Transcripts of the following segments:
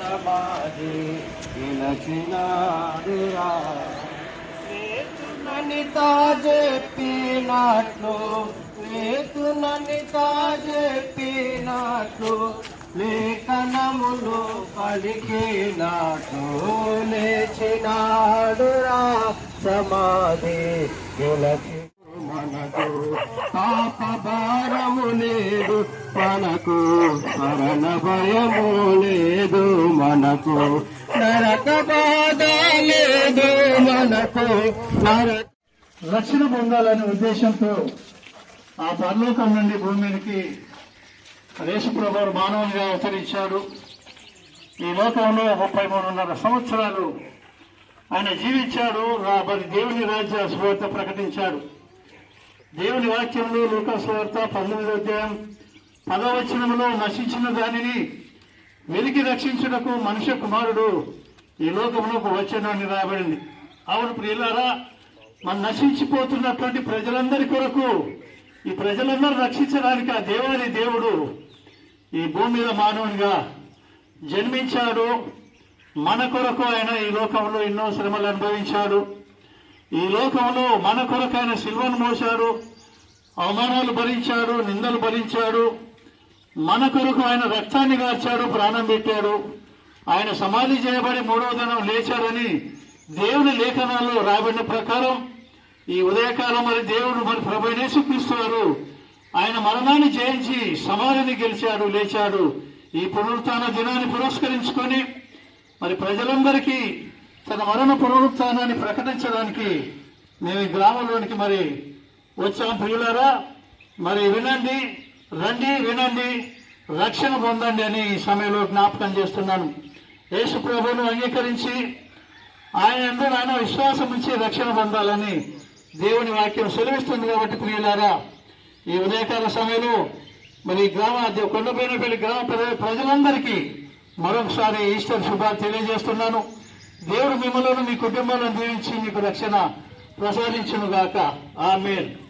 సమాధి లేచినాడురా వేతునని చెప్పినట్లు వేతునని చెప్పినట్లు లేఖనములు పలికినట్లు లేచినాడురా. సమాధి గెలచి మనకు పాప భారము లేదు మనకు మరణ భయము లేదు. మనకు నరక బాధ లేదు మనకు రక్షణ పొందాలనే ఉద్దేశంతో ఆ పరలోకం నుండి భూమి మీదకి యేసుప్రభువు మానవునిగా అవతరించాడు. ఈ లోకంలో ముప్పై మూడున్నర సంవత్సరాలు ఆయన జీవించాడు. రా- మరి దేవుని రాజ్య సువార్త ప్రకటించాడు. దేవుని వాక్యంలో లోకస్వార్త పంతొమ్మిది అధ్యాయం పదవచనంలో నశించిన దానిని వెలికి రక్షించుటకు మనుష్య కుమారుడు ఈ లోకంలోకి వచ్చానని రాబడింది. అవును ప్రియులారా మన నశించిపోతున్నటువంటి ప్రజలందరి కొరకు ఈ ప్రజలందరూ రక్షించడానికి ఆ దేవాది దేవుడు ఈ భూమి మీద మానవునిగా జన్మించాడు. మన కొరకు ఆయన ఈ లోకంలో ఎన్నో శ్రమలు అనుభవించాడు. ఈ లోకంలో మన కొరకు ఆయన శిల్వను మోశాడు. అవమానాలు భరించాడు నిందలు భరించాడు. మన కొరకు ఆయన రక్తాన్ని గార్చాడు ప్రాణం పెట్టాడు. ఆయన సమాధి చేయబడి మూడవ దినం లేచాడని దేవుని లేఖనాల్లో రాబడిన ప్రకారం ఈ ఉదయకాలం మరి దేవుడు మరి ప్రభు యేసుక్రీస్తువారు ఆయన మరణాన్ని జయించి సమాధిని గెలిచాడు లేచాడు. ఈ పునరుత్న దినాన్ని పురస్కరించుకొని మరి ప్రజలందరికీ తన మరణ పునరుత్నాన్ని ప్రకటించడానికి మేము ఈ గ్రామంలోనికి మరి వచ్చాం. ప్రియులారా మరి వినండి రండి వినండి రక్షణ పొందండి అని ఈ సమయంలో జ్ఞాపకం చేస్తున్నాను. యేసు ప్రభును అంగీకరించి ఆయన అందరూ ఆయన విశ్వాసం నుంచి రక్షణ పొందాలని దేవుని వాక్యం సెలవిస్తుంది కాబట్టి ప్రియులారా ఈ ఉదయకాల సమయంలో మరి ఈ గ్రామ కొండపైనపల్లి గ్రామ ప్రజలందరికీ మరొకసారి ఈస్టర్ శుభాలు తెలియజేస్తున్నాను. దేవుడు మిమ్మల్ని మీ కుటుంబాలను దీవించి మీకు రక్షణ ప్రసాదించును గాక ఆమేన్.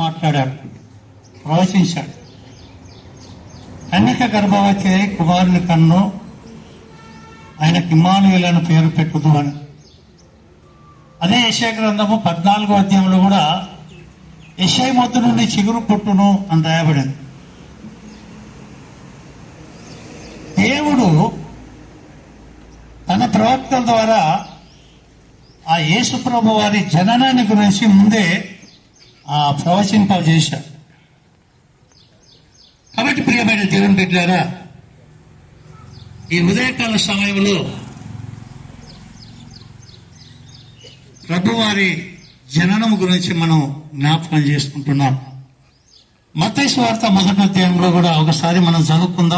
మాట్లాడాడు. ప్రవచించాడు. కన్యక గర్భవతి కుమారుని కన్ను ఆయన ఇమానుయేలను పేరు పెట్టుదు అని. అదే యశయ గ్రంథము పద్నాలుగో అధ్యాయంలో కూడా యశయ మొద్దు నుండి చిగురు పుట్టును అని రాయబడింది. దేవుడు తన ప్రవక్తల ద్వారా ఆ యేసు ప్రభు వారి జననాన్ని గురించి ముందే ప్రవచింప చేశాడు కాబట్టి ప్రియమైన దేవుని బిడ్డారా ఈ ఉదయకాల సమయంలో ప్రభువారి జననం గురించి మనం జ్ఞాపకం చేసుకుంటున్నాం. మతేశ్వార్త మొదటి అధ్యాయంలో కూడా ఒకసారి మనం చదువుకుందాం.